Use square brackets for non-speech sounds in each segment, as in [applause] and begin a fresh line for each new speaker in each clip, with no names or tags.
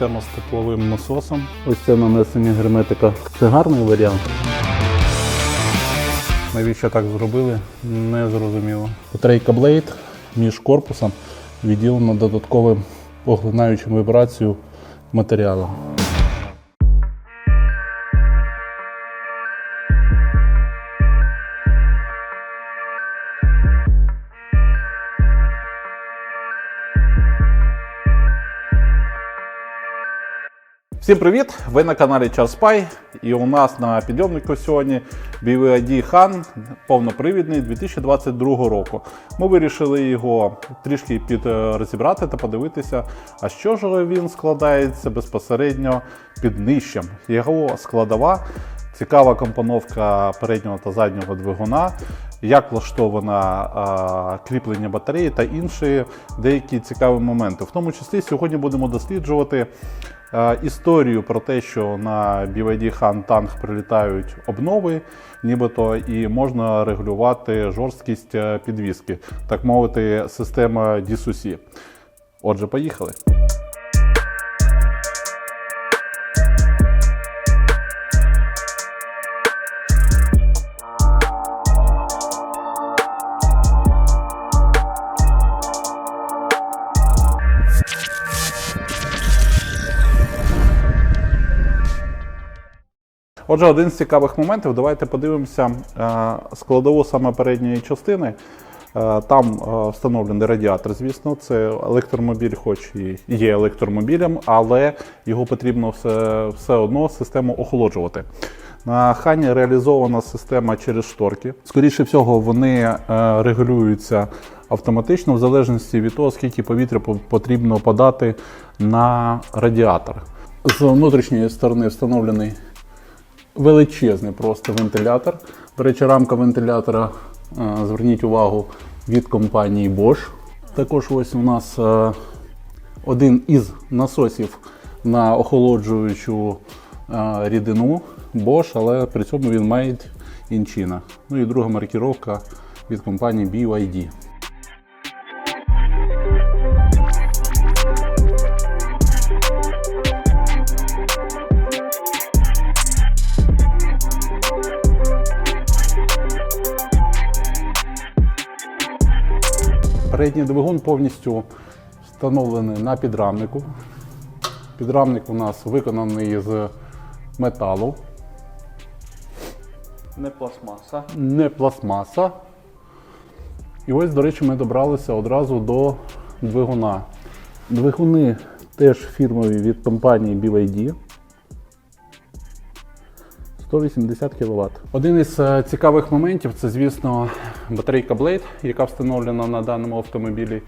система з тепловим насосом. Ось це нанесення герметика. Це гарний варіант. Навіщо так зробили? Не зрозуміло. Батарейка Blade між корпусом відділено додатковим поглинаючим вібрацію матеріалом. Всім привіт! Ви на каналі CharSpy і у нас на підйомнику сьогодні BYD Han повнопривідний 2022 року. Ми вирішили його трішки під е, та подивитися, а що ж він складається безпосередньо під нижчем. Його складова, цікава компоновка переднього та заднього двигуна. Як влаштована а, кріплення батареї та інші деякі цікаві моменти. В тому числі сьогодні будемо досліджувати Е, Історію про те, що на BYD Han Tank прилітають обнови, нібито і можна регулювати жорсткість е, підвіски, так мовити, система DSUC. Отже, поїхали. Отже, один з цікавих моментів. Давайте подивимося е, складову саме передньої частини. Е, Там е, встановлений радіатор, звісно, це електромобіль, хоч і є електромобілем, але його потрібно все, все одно систему охолоджувати. На хані реалізована система через шторки. Скоріше всього, вони регулюються автоматично в залежності від того, скільки повітря потрібно подати на радіатор. З внутрішньої сторони встановлений величезний просто вентилятор. До речі, рамка вентилятора, е, зверніть увагу, від компанії Bosch. Також ось у нас е, один із насосів на охолоджуючу е, рідину Bosch, але при цьому він in China. Ну і друга маркіровка від компанії BYD. Передній двигун повністю встановлений на підрамнику. Підрамник у нас виконаний з металу,
Не пластмаса.
не пластмаса. І ось, до речі, ми добралися одразу до двигуна. Двигуни теж фірмові від компанії BYD. 180 кВт. Один із е, цікавих моментів це, звісно, батарейка Blade, яка встановлена на даному автомобілі.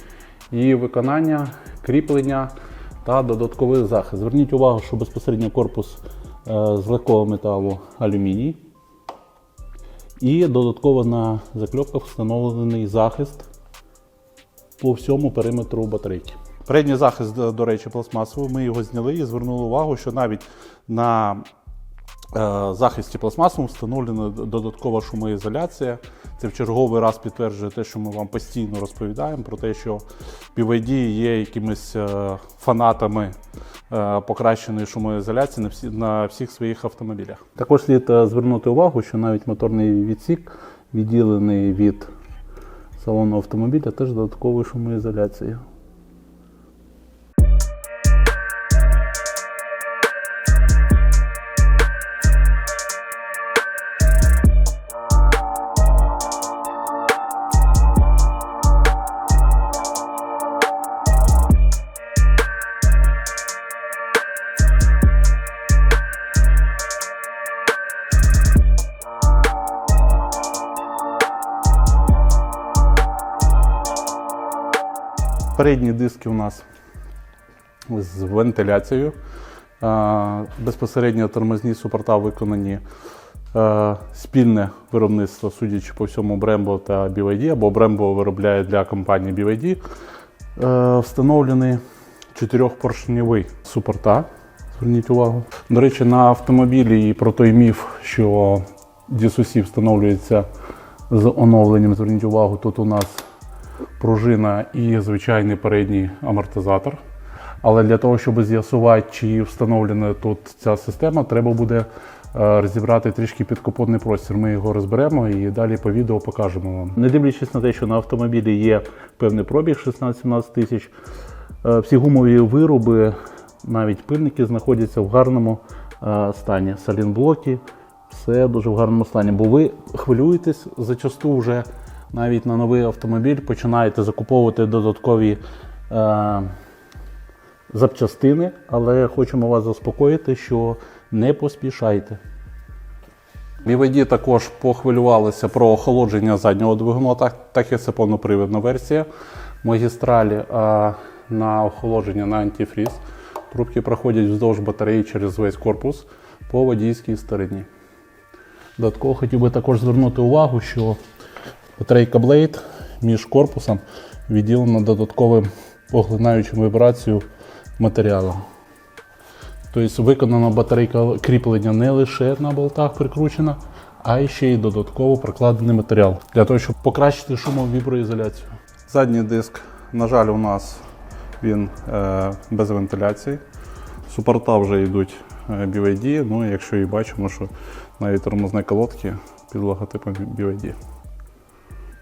Її виконання, кріплення та додатковий захист. Зверніть увагу, що безпосередньо корпус е, з легкого металу алюміній. І додатково на закльопках встановлений захист по всьому периметру батарейки. Передній захист, до до речі, пластмасовий. Ми його зняли і звернули увагу, що навіть на е, захисті пластмасовому встановлена додаткова шумоізоляція. Це в черговий раз підтверджує те, що ми вам постійно розповідаємо про те, що BYD є якимись е, фанатами е, покращеної шумоізоляції на, всі, на всіх своїх автомобілях. Також слід е, звернути увагу, що навіть моторний відсік відділений від салону автомобіля теж додатковою шумоізоляцією. Передні диски у нас з вентиляцією. Е, Безпосередньо тормозні супорта виконані е, спільне виробництво, судячи по всьому, Brembo та BYD, або Brembo виробляє для компанії BYD. Е, Встановлений чотирьохпоршневий супорта. Зверніть увагу. До речі, на автомобілі і про той міф, що DSUC встановлюється з оновленням. Зверніть увагу, тут у нас пружина і звичайний передній амортизатор. Але для того, щоб з'ясувати, чи встановлена тут ця система, треба буде е, розібрати трішки підкапотний простір. Ми його розберемо і далі по відео покажемо вам. Не дивлячись на те, що на автомобілі є певний пробіг 16-17 тисяч, е, всі гумові вироби, навіть пильники, знаходяться в гарному е, стані. Салінблоки, все дуже в гарному стані. Бо ви хвилюєтесь зачасту вже навіть на новий автомобіль, починаєте закуповувати додаткові. Е, запчастини, але хочемо вас заспокоїти, що не поспішайте. BYD також похвилювалися про охолодження заднього двигуна, так, так як це повнопривідна версія. Магістралі а, на охолодження на антифріз. Трубки проходять вздовж батареї через весь корпус по водійській стороні. Додатково хотів би також звернути увагу, що батарейка Blade між корпусом відділена додатковим поглинаючим вібрацію матеріалом. Тобто виконана батарейка кріплення не лише на болтах прикручена, а ще й додатково прокладений матеріал для того, щоб покращити шумовіброізоляцію. Задній диск, на жаль, у нас він е, без вентиляції. Супорта вже йдуть е, BYD, ну якщо і бачимо, що навіть тормозні колодки під логотипом BYD.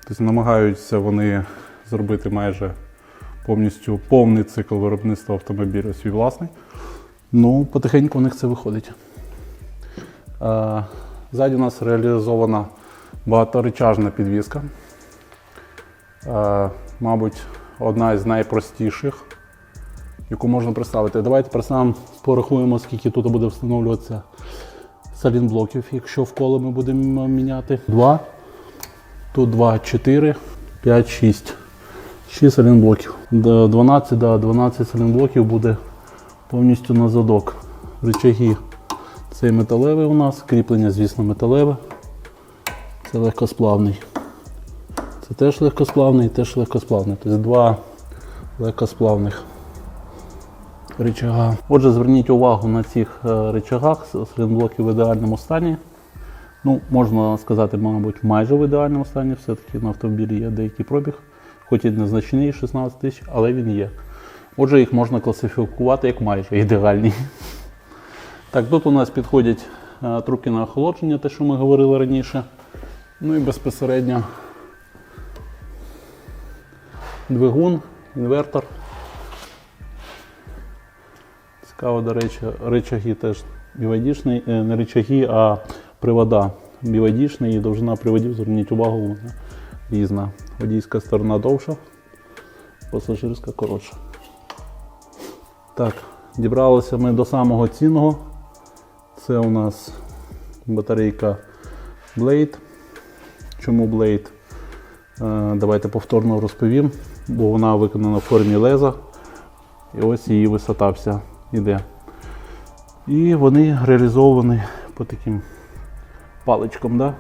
Тобто намагаються вони зробити майже повністю повний цикл виробництва автомобіля свій власний. Ну, потихеньку у них це виходить. Е, Ззаді у нас реалізована багаторечажна підвізка. Е, Мабуть, одна із найпростіших, яку можна представити. Давайте представимо, порахуємо, скільки тут буде встановлюватися салінблоків, якщо в коло ми будемо міняти. Два. Тут 2, 4, 5, 6. 6 салінблоків. До 12, да, 12 салінблоків буде повністю на задок. Рычаги. Цей металевий у нас, кріплення, звісно, металеве. Це легкосплавний. Це теж легкосплавний, теж легкосплавний. Тобто два легкосплавних рычага. Отже, зверніть увагу на цих е, рычагах. Салінблоки в ідеальному стані. Ну, можна сказати, мабуть, майже в ідеальному стані. Все-таки на автомобілі є деякий пробіг, хоч і незначний 16 тисяч, але він є. Отже, їх можна класифікувати як майже ідеальні. [laughs] Так, тут у нас підходять е, трубки на охолодження, те, що ми говорили раніше. Ну і безпосередньо двигун, інвертор. Цікаво, до речі, рычаги теж бівайдішні, е, не рычаги, а привода бівайдішні і довжина приводів, зверніть увагу, вона різна. Водійська сторона довша, пасажирська коротша. Так, дібралися ми до самого цінного. Це у нас батарейка Blade. Чому Blade? Е, Давайте повторно розповім, бо вона виконана в формі леза. І ось її висота вся йде. І вони реалізовані по таким паличкам, да?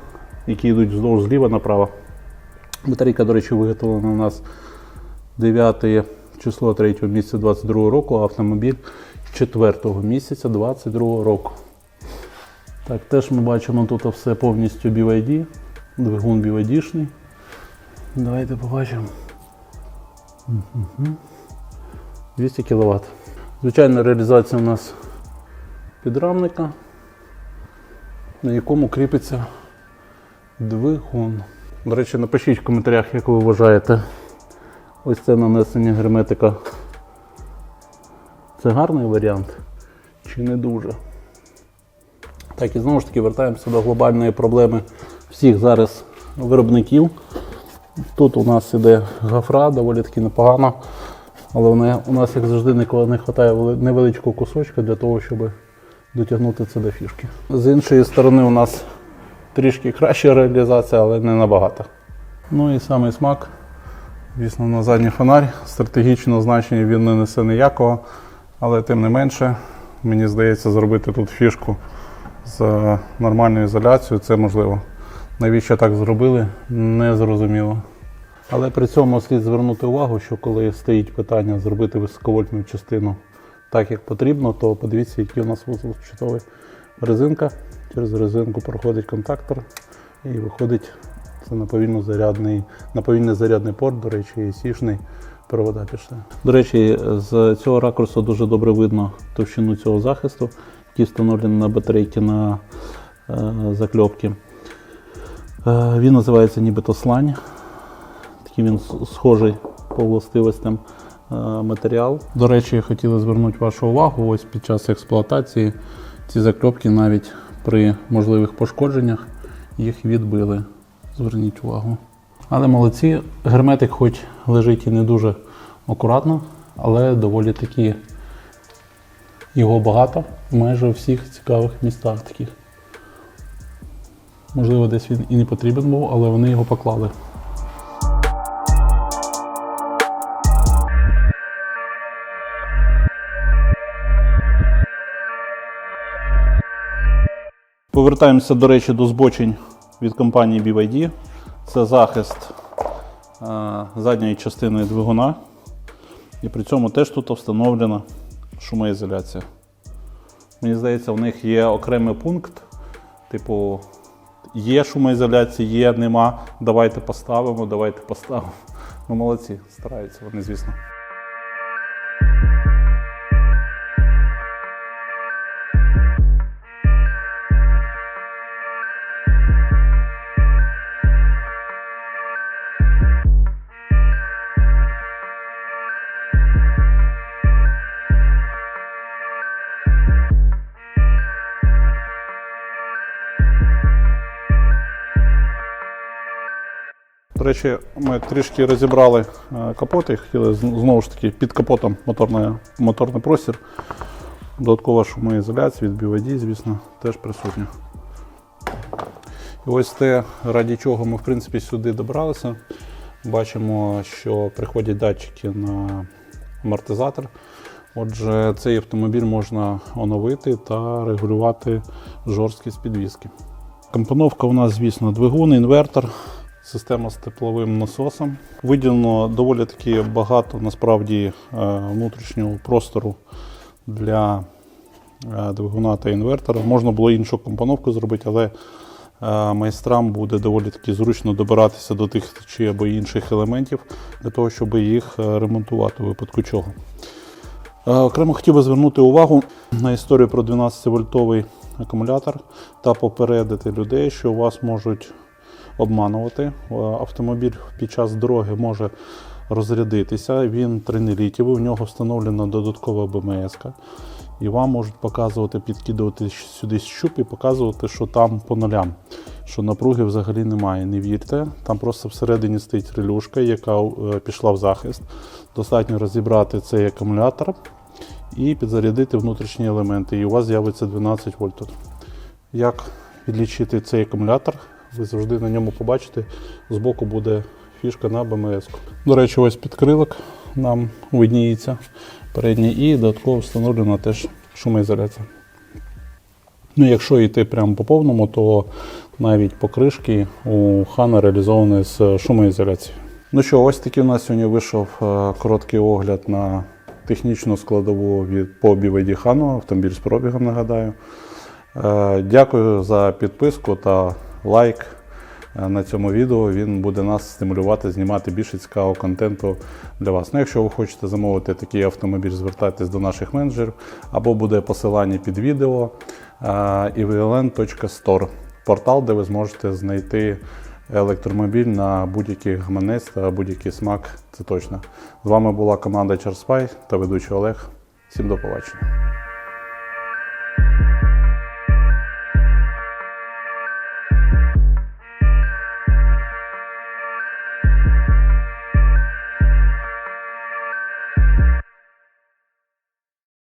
які йдуть вздовж зліва направо. Батарейка, до речі, виготовлена у нас 9 число 3 місяця 22 року, а автомобіль 4 місяця 22 року. Так, теж ми бачимо тут все повністю BYD, двигун BYD-шний. Давайте побачимо. 200 кВт. Звичайна реалізація у нас підрамника, на якому кріпиться двигун. До речі, напишіть в коментарях, як ви вважаєте, ось це нанесення герметика. Це гарний варіант чи не дуже? Так, і знову ж таки вертаємося до глобальної проблеми всіх зараз виробників. Тут у нас іде гафра, доволі таки непогана, але вона, у нас, як завжди, не не вистачає невеличкого кусочка для того, щоб дотягнути це до фішки. З іншої сторони, у нас трішки краща реалізація, але не набагато. Ну і самий смак, звісно, на задній фонарь. Стратегічного значення він не несе ніякого, але тим не менше, мені здається, зробити тут фішку з нормальною ізоляцією це можливо. Навіщо так зробили, не зрозуміло. Але при цьому слід звернути увагу, що коли стоїть питання зробити високовольтну частину так, як потрібно, то подивіться, який у нас вузол чутовий. Резинка. Через резинку проходить контактор і виходить це на повільно зарядний, на повільний зарядний порт, до речі, і сішний провода пішли. До речі, з цього ракурсу дуже добре видно товщину цього захисту, який встановлений на батарейки на е, закльопки. Е, він називається нібито слань. Такий він схожий по властивостям матеріал. До речі, хотіли звернути вашу увагу, ось під час експлуатації ці закльопки навіть при можливих пошкодженнях їх відбили. Зверніть увагу. Але молодці, герметик хоч лежить і не дуже акуратно, але доволі таки його багато майже у всіх цікавих містах таких. Можливо, десь він і не потрібен був, але вони його поклали. Повертаємося, до речі, до збочень від компанії BYD. Це захист е, задньої частини двигуна. І при цьому теж тут встановлена шумоізоляція. Мені здається, в них є окремий пункт, типу, є шумоізоляція, є, нема. Давайте поставимо, давайте поставимо. Ну, молодці, стараються вони, звісно. До речі, ми трішки розібрали е, капоти, хотіли знову ж таки під капотом моторний, моторний простір. Додаткова шумоізоляція від BYD, звісно, теж присутня. І ось те, раді чого ми в принципі сюди добралися. Бачимо, що приходять датчики на амортизатор. Отже, цей автомобіль можна оновити та регулювати жорсткість підвіски. Компоновка у нас, звісно, двигун, інвертор, система з тепловим насосом. Виділено доволі таки багато насправді е, внутрішнього простору для е, двигуна та інвертора. Можна було іншу компоновку зробити, але е, майстрам буде доволі таки зручно добиратися до тих чи або інших елементів для того, щоб їх ремонтувати у випадку чого. Окремо хотів би звернути увагу на історію про 12-вольтовий акумулятор та попередити людей, що у вас можуть обманувати. Е, Автомобіль під час дороги може розрядитися. Він тринелітєвий, у нього встановлена додаткова БМС. І вам можуть показувати, підкидувати сюди щуп і показувати, що там по нулям, що напруги взагалі немає. Не вірте. Там просто всередині стоїть релюшка, яка е, пішла в захист. Достатньо розібрати цей акумулятор і підзарядити внутрішні елементи. І у вас з'явиться 12 вольт. Як відлічити цей акумулятор? Ви завжди на ньому побачите. Збоку буде фішка на БМС. До речі, ось підкрилок нам видніється передній і додатково встановлена теж шумоізоляція. Ну, якщо йти прямо по повному, то навіть покришки у Хана реалізовані з шумоізоляцією. Ну що, ось такий у нас сьогодні вийшов е, короткий огляд на технічну складову від по BYD Хану, автомобіль з пробігом, нагадаю. Е, Дякую за підписку та лайк е, на цьому відео. Він буде нас стимулювати знімати більше цікавого контенту для вас. Ну, якщо ви хочете замовити такий автомобіль, звертайтесь до наших менеджерів або буде посилання під відео е, evln.store, портал, де ви зможете знайти електромобіль на будь-який гаманець та будь-який смак. Це точно. З вами була команда Чарспай та ведучий Олег. Всім до побачення.